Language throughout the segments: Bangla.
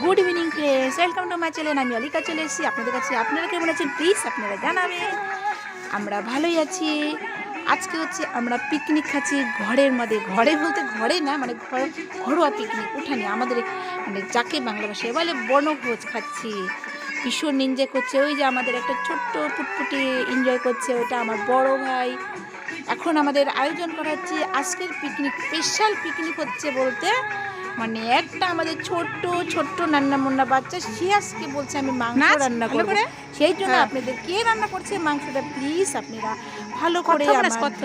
Good evening friends welcome to my channel আমি অলিকা চলে এসেছি। আপনাদের কাছে আপনারা কেমন আছেন? প্লিজ আপনারা জানাবেন। আমরা ভালোই আছি। আজকে হচ্ছে আমরা পিকনিক খাচ্ছি ঘরের মধ্যে। ঘরে বলতে ঘরে না মানে ঘর- ঘরোয়া পিকনিক উঠানে। আমাদের মানে যাকে বাংলা ভাষায় বলে বনভোজ খাচ্ছি। ভীষণ এনজয় করছে। ওই যে আমাদের একটা ছোট্ট ফুটফুটি এনজয় করছে। ওটা আমার বড় ভাই। এখন আমাদের আয়োজন করা হচ্ছে আজকের পিকনিক স্পেশাল পিকনিক হচ্ছে বলতে মানে একটা আমাদের ছোট্ট ছোট্ট নান্না মুন্না বাচ্চা সে আজকে বলছে আমি মাংস রান্না করব। সেই জন্য হ্যাঁ। আপনাদের কে রান্না করছে মাংসটা প্লিজ আপনারা ভালো করে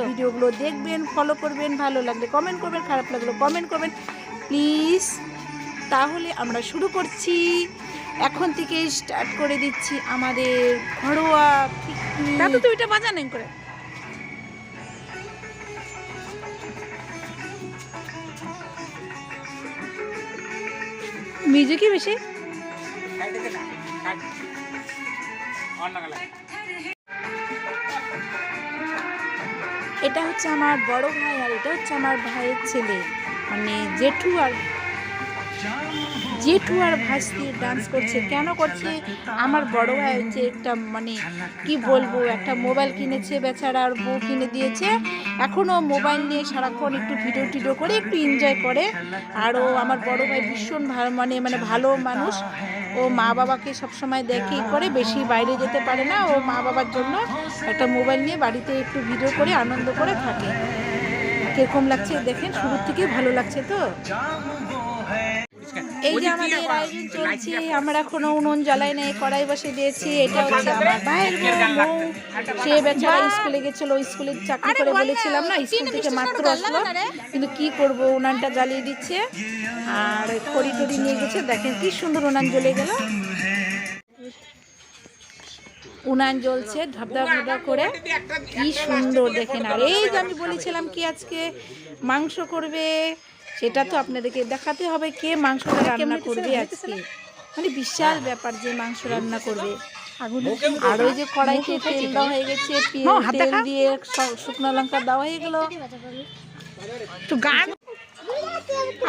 ভিডিওগুলো দেখবেন ফলো করবেন ভালো লাগলে কমেন্ট করবেন খারাপ লাগলে কমেন্ট করবেন। প্লিজ তাহলে আমরা শুরু করছি। এখন থেকে স্টার্ট করে দিচ্ছি আমাদের ঘরোয়া পিকনিক তুই এটা বাজা নেই করে। মিউজিকই বেশি? এটা হচ্ছে আমার বড় ভাই আর এটা হচ্ছে আমার ভাইয়ের ছেলে মানে জেঠু আর জেঠু আর ভাসতি ডান্স করছে। কেন করছে? আমার বড় ভাই হচ্ছে একটা মানে কি বলব, একটা মোবাইল কিনেছে বেচারা আর বউ কিনে দিয়েছে। এখনও মোবাইল নিয়ে সারাক্ষণ একটু ভিডিও টিডিও করে, একটু এনজয় করে। আর ও আমার বড় ভাই ভীষণ ভালো মানে মানে ভালো মানুষ। ও মা বাবাকে সবসময় দেখে করে, বেশি বাইরে যেতে পারে না। ও মা বাবার জন্য একটা মোবাইল নিয়ে বাড়িতে একটু ভিডিও করে, আনন্দ করে থাকে। কীরকম লাগছে? দেখেন, শুরুর থেকেই ভালো লাগছে তো। এই যে আমাদের আয়োজন চলছে আমরা এখনও উনুন জ্বালাই নাই কড়াই বসে দিয়েছি এটা হচ্ছে আমার ভাইয়ের বউ। সে বেচারা স্কুলে গেছিল স্কুলে চাকরি করে বলেছিলাম না স্কুল থেকে মাত্র আসলো। কিন্তু কি করব উনানটা জ্বালিয়ে দিচ্ছে। আর খড়ি টড়ি নিয়ে গেছে দেখেন কি সুন্দর উনান জ্বলে গেল। উনান জ্বলছে ঢপঢপ ঢপঢপ করে। কি সুন্দর দেখেন। আর এই যে আমি বলেছিলাম কি আজকে মাংস করবে সেটা তো আপনাদেরকে দেখাতে হবে কে মাংসটা রান্না করবে আজকে। মানে বিশাল ব্যাপার যে মাংস রান্না করবে। আর ওই যে কড়াইতে তেল দেওয়া হয়ে গেছে তেল দিয়ে শুকনো লঙ্কা দেওয়া হয়ে গেল।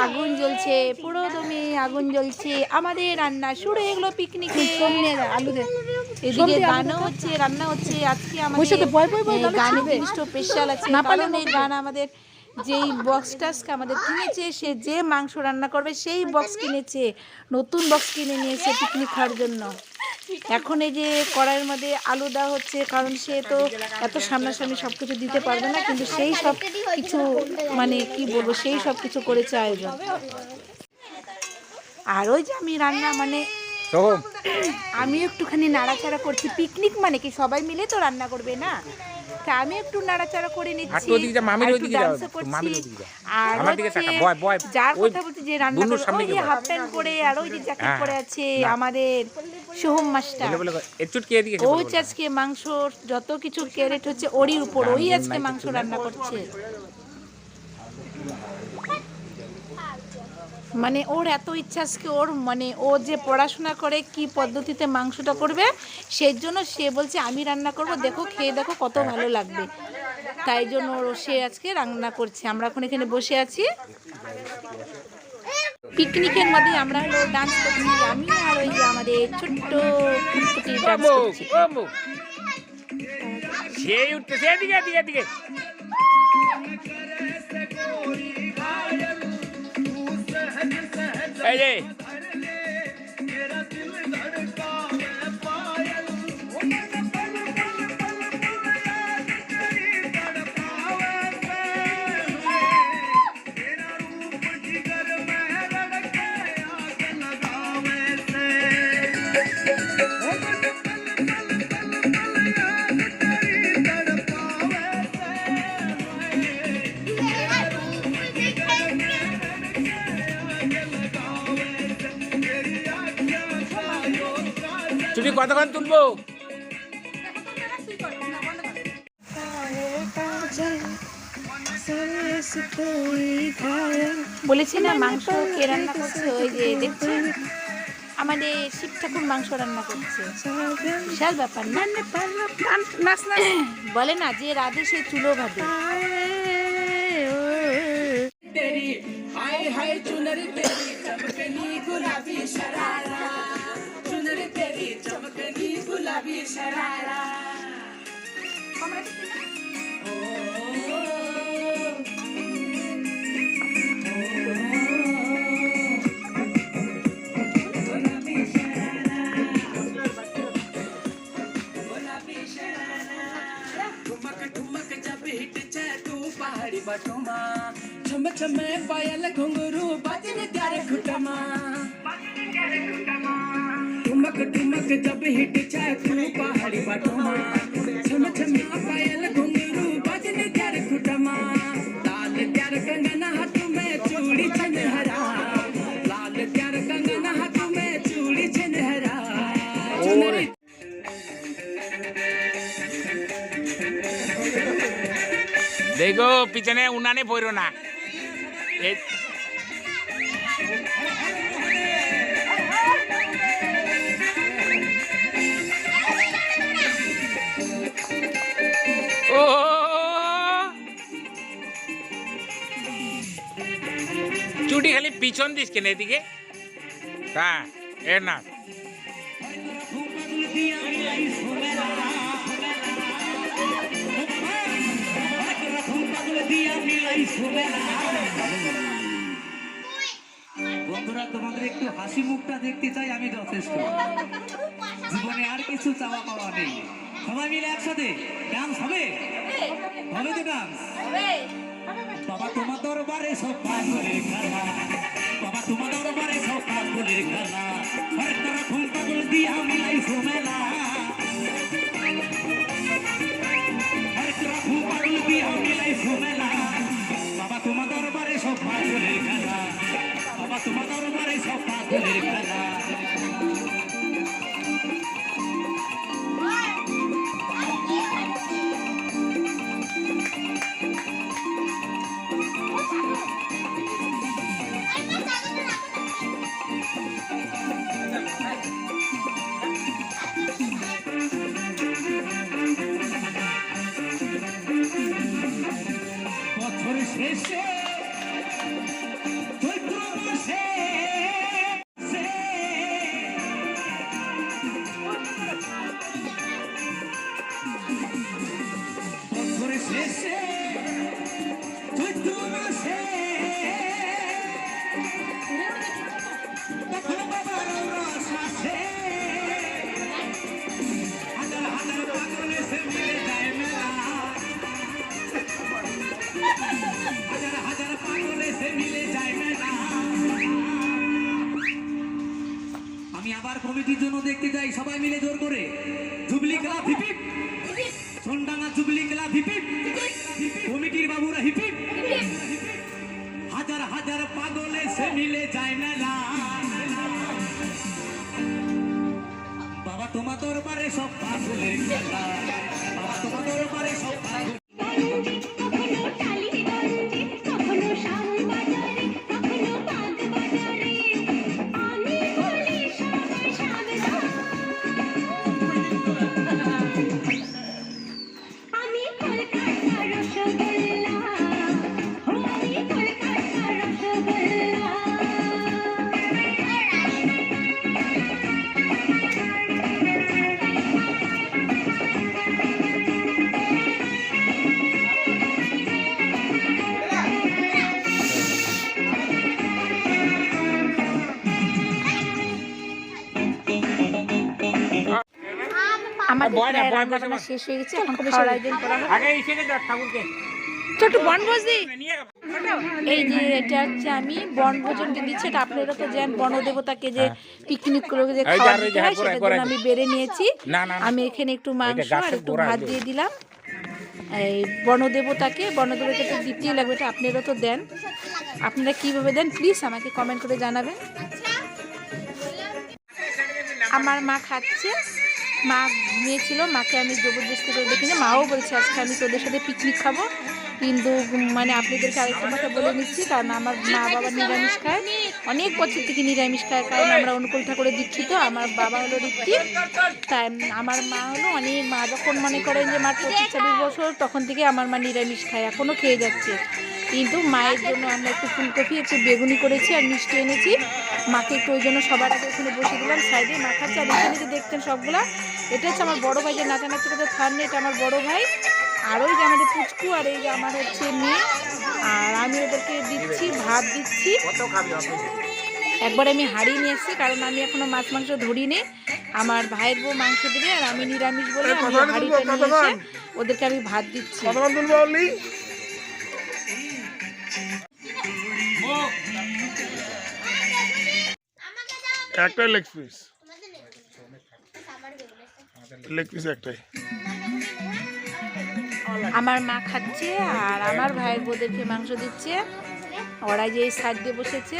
আগুন জ্বলছে পুরো দমে আগুন জ্বলছে। আমাদের রান্না শুরু হয়ে গেলো পিকনিকে আলু এদিকে গানও হচ্ছে রান্না হচ্ছে। আজকে আমাদের গান স্পেশাল আছে। কারণ এই গান আমাদের যেই বক্সটাকে আমাদের কিনেছে, সে যে মাংস রান্না করবে, সেই বক্স কিনেছে। নতুন বক্স কিনে নিয়েছে পিকনিক খাওয়ার জন্য। এখন এই যে কড়াইয়ের মধ্যে আলু দেওয়া হচ্ছে, কারণ সে তো এত সামনাসামনি সব কিছু দিতে পারবে না, কিন্তু সেই সব কিছু মানে কি বলব, সেই সব কিছু করেছে আয়োজন। আর ওই যে আমি রান্না মানে আমি একটুখানি নাড়াচাড়া করছি। পিকনিক মানে কি? সবাই মিলে তো রান্না করবে না? তা আমি একটু নাড়াচাড়া করে নিচ্ছি আর। যার কথা বলছি যে রান্না করে ওই হাফ প্যান্ট পরে আর ওই যে জ্যাকেট পরে আছে আমাদের সোহম মাস্টার। ও আজকে মাংস যত কিছু ক্যারেট হচ্ছে ওরই উপর ওই আজকে মাংস রান্না করছে। মানে ওর এত ইচ্ছা আজকে ওর মানে ও যে পড়াশোনা করে কি পদ্ধতিতে মাংসটা করবে সেই জন্য সে বলছে আমি রান্না করব দেখো খেয়ে দেখো কত ভালো লাগবে। তাই জন্য ওর সে আজকে রান্না করছে। আমরা এখন এখানে বসে আছি। পিকনিকের মধ্যে আমরা হলো ডান্স করছি আমি আর ওই যে আমাদের ছোট্ট ফুটফুটি ডান্স করছি। সেই উঠতেছে এদিকে এদিকে এদিকে। এই যে কতক্ষণ তুলবো? বলেছি না মাংস কে রান্না করছে? ওই যে দেখছেন? আমাদের শিব ঠাকুর মাংস রান্না করছে। বিশাল ব্যাপার না? বলে না যে রাধে সে চুলো ভাবে হায় হায় চুনরি তেরি চমকলি Ferrara. ठुमक ठुमक जब हिट जाए तू पहाड़ी बटुमा छम छम पायल घुंघरू बजने त्यारे घुटमा लाल त्यार कंगना हाथ में चूड़ी छनहरा लाल त्यार कंगना हाथ में चूड़ी छनहरा चुनरी দেখো পিছনে উনানে পড়ো না চুটি খালি পিছন দিস কেন এদিকে? হ্যাঁ এ না। বন্ধুরা তোমাদের একটু হাসি মুখটা দেখতে চাই আমি যথেষ্ট। জীবনে আর কিছু চাওয়া পাওয়া নেই। সবাই মিলে একসাথে ডান্স হবে? হবে তো ডান্স সব পাগলের খেলা বাবা তোমার দরবারে সব পাগলের খেলা হর তারা ঘুম পাগল দিয়া মিলাই মেলা হর তারা ঘুম পাগল দিয়া মিলাই মেলা বাবা তোমার দরবারে সব পাগলের খেলা সব পাগলের খেলা শেষে সবাই মিলে জোর করে। জুবলি খেলা হিপিপ। সোনডাঙ্গা জুবলি খেলা হিপিপ। কমিটির বাবুরা হিপিপ। হাজার হাজার পাগলে সে মিলে যায় মেলা। বাবা তোমার দরবারে সব পাগলে খেলা। শেষ হয়ে গেছে এখন খাওয়ার আয়োজন করা হবে। বনভোজ এই যে এটা হচ্ছে আমি বনভোজনকে দিচ্ছি এটা আপনারা তো জানেন বনদেবতাকে যে পিকনিক করে যে হ্যাঁ। যার- দিতে হয় সেটার জন্য আমি বেড়ে নিয়েছি। আমি এখানে একটু মাংস আর একটু ভাত দিয়ে। দিলাম। এই বনদেবতাকে বনদেবতাকে তো দিতেই লাগবে এটা আপনারা তো দেন। আপনারা কীভাবে দেন? প্লিজ আমাকে কমেন্ট করে জানাবেন। আমার মা খাচ্ছে। মা ঘুমিয়েছিল মাকে আমি জবরদস্তি করে দেখিনি। মাও বলছে, আজকে আমি তোদের সাথে পিকনিক খাব। কিন্তু মানে আপনাদেরকে আরেকটা কথা বলে নিচ্ছি, কারণ আমার মা বাবা নিরামিষ খায়। অনেক বছর থেকে নিরামিষ খায়, কারণ আমরা অনুকূল ঠাকুরের দীক্ষিত, আমার বাবা হলো ঋত্বিক। তাই আমার মা হলো অনেক, মা যখন মনে করেন যে মার পঁচিশ ছাব্বিশ বছর, তখন থেকে আমার মা নিরামিষ খায় এখনও খেয়ে যাচ্ছে। কিন্তু মায়ের জন্য আমরা একটু ফুলকপি, একটু বেগুনি করেছি আর মিষ্টি এনেছি। মাকে একটু ওই জন্য সবার আগে ওখানে বসে দিলাম, সাইডে মা খাচ্ছে, আর এখানে যে দেখতেন সবগুলা এটা হচ্ছে আমার বড় ভাই যে নাচানাচি করতে থার নেই এটা আমার বড় ভাই আর ওই যে আমাদের পুচকু আর এই যে আমার হচ্ছে মেয়ে। আর আমি ওদেরকে দিচ্ছি ভাত দিচ্ছি। একবার আমি হারিয়ে নিয়ে এসেছি কারণ আমি এখনও মাছ মাংস ধরিনি। আমার ভাইয়ের বউ মাংস দেবে আর আমি নিরামিষ বলে আমি হাড়িটা নিয়ে এসে ওদেরকে আমি ভাত দিচ্ছি। Leg piece. লেগ পিস একটাই আমার মা খাচ্ছে আর আমার ভাইয়ের বউদেরকে মাংস দিচ্ছে। ওরা যে এই সাইড দিয়ে বসেছে।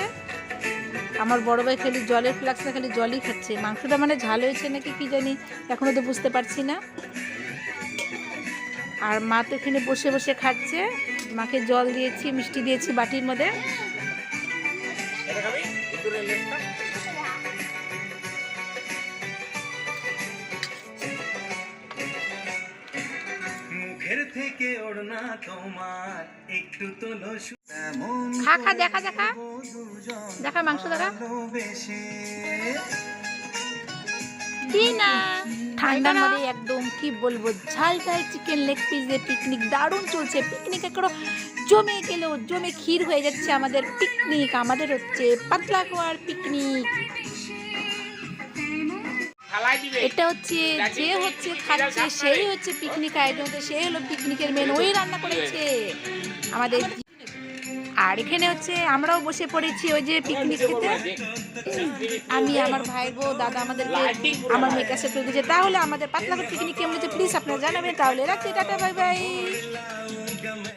আমার বড় ভাই খালি জলের ফ্লাক্সটা খালি জলই খাচ্ছে। মাংসটা মানে ঝাল হয়েছে নাকি কি জানি এখনও তো বুঝতে পারছি না। আর মা তো এখানে বসে বসে খাচ্ছে। মাকে জল দিয়েছি মিষ্টি দিয়েছি বাটির মধ্যে। থেকে ওড়না তোমার একটু তোলো খা খা দেখা দেখা। দেখা মাংস দেখা। কি না ঠান্ডার মধ্যে একদম কি বলব ঝাল ঝাল চিকেন লেগ পিস দিয়ে পিকনিক দারুণ চলছে। পিকনিক একটু জমে গেলেও জমে ক্ষীর হয়ে যাচ্ছে আমাদের পিকনিক আমাদের হচ্ছে পাতলা কোয়ার পিকনিক এটা হচ্ছে যে হচ্ছে খাচ্ছে সেই হচ্ছে পিকনিক আয়োজন সেই হলো পিকনিকের মেন ওই রান্না করেছে। আমাদের আর এখানে হচ্ছে আমরাও বসে পড়েছি ওই যে পিকনিক খেতে। আমি আমার ভাই বউ দাদা আমাদেরকে আমার মেয়ের কাছে দিয়েছে তাহলে আমাদের পাতলা পিকনিক কেমন হচ্ছে? প্লিজ আপনারা জানাবেন। তাহলে রাখছি টাটা বাই বাই